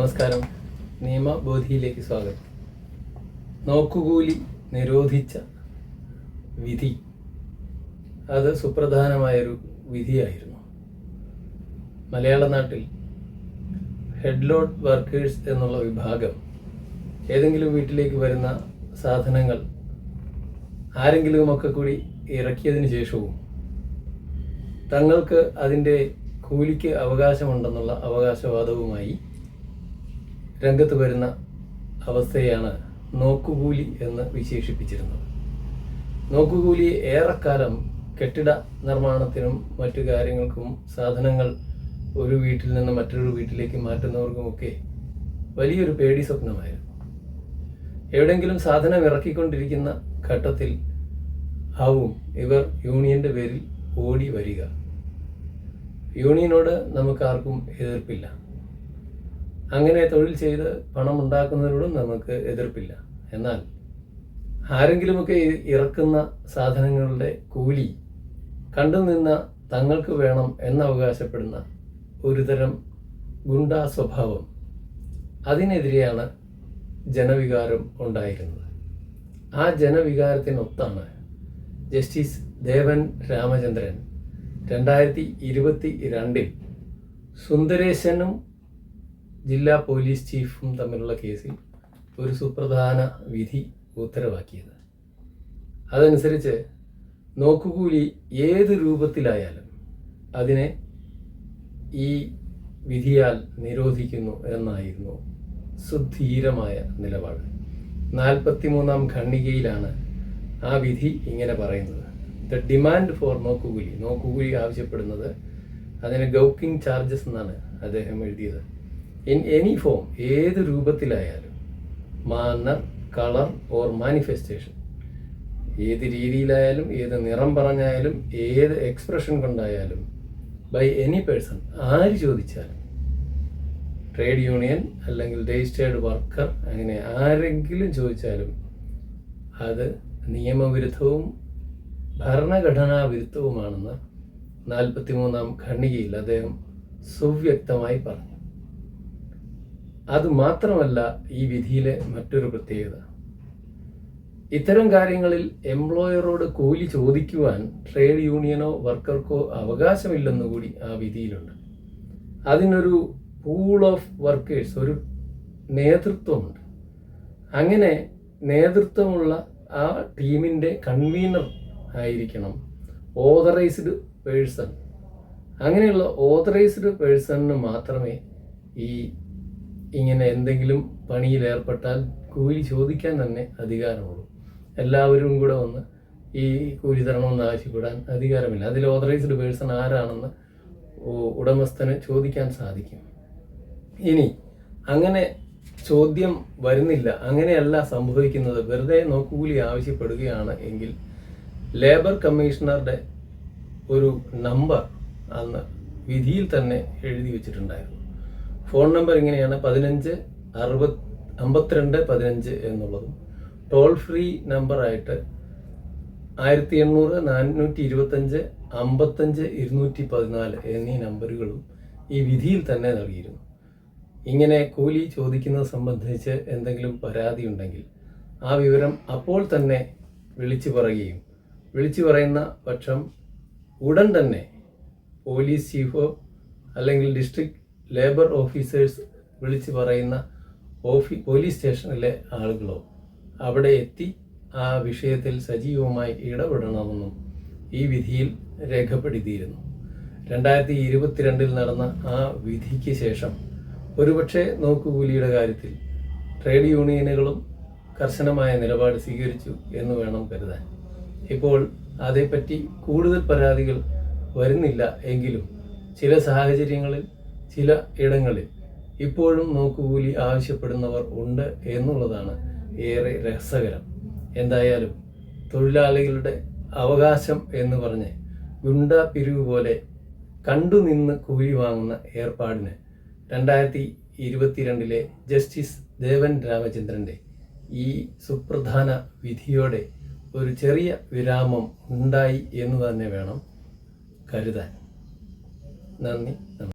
നമസ്കാരം. നിയമബോധിയിലേക്ക് സ്വാഗതം. നോക്കുകൂലി നിരോധിച്ച വിധി. അത് സുപ്രധാനമായൊരു വിധിയായിരുന്നു. മലയാള നാട്ടിൽ ഹെഡ്ലോഡ് വർക്കേഴ്സ് എന്നുള്ള വിഭാഗം ഏതെങ്കിലും വീട്ടിലേക്ക് വരുന്ന സാധനങ്ങൾ ആരെങ്കിലുമൊക്കെ കൂടി ഇറക്കിയതിന് ശേഷവും തങ്ങൾക്ക് അതിന്റെ കൂലിക്ക് അവകാശമുണ്ടെന്നുള്ള അവകാശവാദവുമായി രംഗത്ത് വരുന്ന അവസ്ഥയാണ് നോക്കുകൂലി എന്ന് വിശേഷിപ്പിച്ചിരുന്നത്. നോക്കുകൂലി ഏറെക്കാലം കെട്ടിട നിർമ്മാണത്തിനും മറ്റു കാര്യങ്ങൾക്കും സാധനങ്ങൾ ഒരു വീട്ടിൽ നിന്ന് മറ്റൊരു വീട്ടിലേക്ക് മാറ്റുന്നവർക്കുമൊക്കെ വലിയൊരു പേടി സ്വപ്നമായിരുന്നു. എവിടെയെങ്കിലും സാധനം ഇറക്കിക്കൊണ്ടിരിക്കുന്ന ഘട്ടത്തിൽ ആവും ഇവർ യൂണിയന്റെ പേരിൽ ഓടി വരിക. യൂണിയനോട് നമുക്ക് ആർക്കും എതിർപ്പില്ല. അങ്ങനെ തൊഴിൽ ചെയ്ത് പണം ഉണ്ടാക്കുന്നതിനോടും നമുക്ക് എതിർപ്പില്ല. എന്നാൽ ആരെങ്കിലുമൊക്കെ ഇറക്കുന്ന സാധനങ്ങളുടെ കൂലി കണ്ടുനിന്ന തങ്ങൾക്ക് വേണം എന്നവകാശപ്പെടുന്ന ഒരുതരം ഗുണ്ടാ സ്വഭാവം അതിനെതിരെയാണ് ജനവികാരം ഉണ്ടായിരുന്നത്. ആ ജനവികാരത്തിനൊത്താണ് ജസ്റ്റിസ് ദേവൻ രാമചന്ദ്രൻ രണ്ടായിരത്തി ഇരുപത്തി രണ്ടിൽ സുന്ദരേശനും ജില്ലാ പോലീസ് ചീഫും തമ്മിലുള്ള കേസിൽ ഒരു സുപ്രധാന വിധി ഉത്തരവാക്കിയത്. അതനുസരിച്ച് നോക്കുകൂലി ഏത് രൂപത്തിലായാലും അതിനെ ഈ വിധിയാൽ നിരോധിക്കുന്നു എന്നായിരുന്നു സുധീരമായ നിലപാട്. നാൽപ്പത്തിമൂന്നാം ഖണ്ഡികയിലാണ് ആ വിധി ഇങ്ങനെ പറയുന്നത്. ദ ഡിമാൻഡ് ഫോർ നോക്കുകൂലി നോക്കുകൂലി ആവശ്യപ്പെടുന്നത് അതിന് ഗൗക്കിംഗ് ചാർജസ് എന്നാണ് അദ്ദേഹം എഴുതിയത്. ഇൻ എനി ഫോം ഏത് രൂപത്തിലായാലും മാനർ കളർ ഓർ മാനിഫെസ്റ്റേഷൻ ഏത് രീതിയിലായാലും ഏത് നിറം പറഞ്ഞായാലും ഏത് എക്സ്പ്രഷൻ കൊണ്ടായാലും ബൈ എനി പേഴ്സൺ ആര് ചോദിച്ചാലും ട്രേഡ് യൂണിയൻ അല്ലെങ്കിൽ രജിസ്റ്റേർഡ് വർക്കർ അങ്ങനെ ആരെങ്കിലും ചോദിച്ചാലും അത് നിയമവിരുദ്ധവും ഭരണഘടനാ വിരുദ്ധവുമാണെന്ന് നാൽപ്പത്തിമൂന്നാം ഖണ്ഡികയിൽ അദ്ദേഹം സുവ്യക്തമായി പറഞ്ഞു. അത് മാത്രമല്ല ഈ വിധിയിലെ മറ്റൊരു പ്രത്യേകത. ഇത്തരം കാര്യങ്ങളിൽ എംപ്ലോയറോട് കൂലി ചോദിക്കുവാൻ ട്രേഡ് യൂണിയനോ വർക്കർക്കോ അവകാശമില്ലെന്ന് കൂടി ആ വിധിയിലുണ്ട്. അതിനൊരു പൂൾ ഓഫ് വർക്കേഴ്സ് ഒരു നേതൃത്വമുണ്ട്. അങ്ങനെ നേതൃത്വമുള്ള ആ ടീമിന്റെ കൺവീനർ ആയിരിക്കണം ഓതറൈസ്ഡ് പേഴ്സൺ അങ്ങനെയുള്ള ഓതറൈസ്ഡ് പേഴ്സണിന് മാത്രമേ ഈ ഇങ്ങനെ എന്തെങ്കിലും പണിയിൽ ഏർപ്പെട്ടാൽ കൂലി ചോദിക്കാൻ തന്നെ അധികാരമുള്ളൂ. എല്ലാവരും കൂടെ വന്ന് ഈ കൂലി തരണമെന്ന് ആവശ്യപ്പെടാൻ അധികാരമില്ല. അതിൽ ഓതറൈസ്ഡ് പേഴ്സൺ ആരാണെന്ന് ഉടമസ്ഥന് ചോദിക്കാൻ സാധിക്കും. ഇനി അങ്ങനെ ചോദ്യം വരുന്നില്ല. അങ്ങനെയല്ല സംഭവിക്കുന്നത്. വെറുതെ നോക്കുകൂലി ആവശ്യപ്പെടുകയാണ് എങ്കിൽ ലേബർ കമ്മീഷണറുടെ ഒരു നമ്പർ അന്ന് വിധിയിൽ തന്നെ എഴുതി വെച്ചിട്ടുണ്ടായിരുന്നു. ഫോൺ നമ്പർ ഇങ്ങനെയാണ് പതിനഞ്ച് അറുപത് അമ്പത്തിരണ്ട് പതിനഞ്ച് എന്നുള്ളതും. ടോൾ ഫ്രീ നമ്പറായിട്ട് ആയിരത്തി എണ്ണൂറ് നാനൂറ്റി ഇരുപത്തഞ്ച് അമ്പത്തഞ്ച് ഇരുന്നൂറ്റി പതിനാല് എന്നീ നമ്പറുകളും ഈ വിധിയിൽ തന്നെ നൽകിയിരുന്നു. ഇങ്ങനെ കൂലി ചോദിക്കുന്നത് സംബന്ധിച്ച് എന്തെങ്കിലും പരാതി ഉണ്ടെങ്കിൽ ആ വിവരം അപ്പോൾ തന്നെ വിളിച്ചു പറയുകയും വിളിച്ചു പറയുന്ന പക്ഷം ഉടൻ തന്നെ പോലീസ് ചീഫോ അല്ലെങ്കിൽ ഡിസ്ട്രിക്ട് ലേബർ ഓഫീസേഴ്സ് വിളിച്ചു പറയുന്ന ഓഫീ പോലീസ് സ്റ്റേഷനിലെ ആളുകളോ അവിടെ എത്തി ആ വിഷയത്തിൽ സജീവമായി ഇടപെടണമെന്നും ഈ വിധിയിൽ രേഖപ്പെടുത്തിയിരുന്നു. രണ്ടായിരത്തി ഇരുപത്തിരണ്ടിൽ നടന്ന ആ വിധിക്ക് ശേഷം ഒരുപക്ഷെ നോക്കുകൂലിയുടെ കാര്യത്തിൽ ട്രേഡ് യൂണിയനുകളും കർശനമായ നിലപാട് സ്വീകരിച്ചു എന്ന് വേണം കരുതാൻ. ഇപ്പോൾ അതേപ്പറ്റി കൂടുതൽ പരാതികൾ വരുന്നില്ല എങ്കിലും ചില സാഹചര്യങ്ങളിൽ ചില ഇടങ്ങളിൽ ഇപ്പോഴും നോക്കുകൂലി ആവശ്യപ്പെടുന്നവർ ഉണ്ട് എന്നുള്ളതാണ് ഏറെ രസകരം. എന്തായാലും തൊഴിലാളികളുടെ അവകാശം എന്ന് പറഞ്ഞ് ഗുണ്ട പിരിവ് പോലെ കണ്ടുനിന്ന് കൂലി വാങ്ങുന്ന ഏർപ്പാടിന് രണ്ടായിരത്തി ഇരുപത്തിരണ്ടിലെ ജസ്റ്റിസ് ദേവൻ രാമചന്ദ്രന്റെ ഈ സുപ്രധാന വിധിയോടെ ഒരു ചെറിയ വിരാമം ഉണ്ടായി എന്ന് തന്നെ വേണം കരുതാൻ. നന്ദി നമസ്കാരം.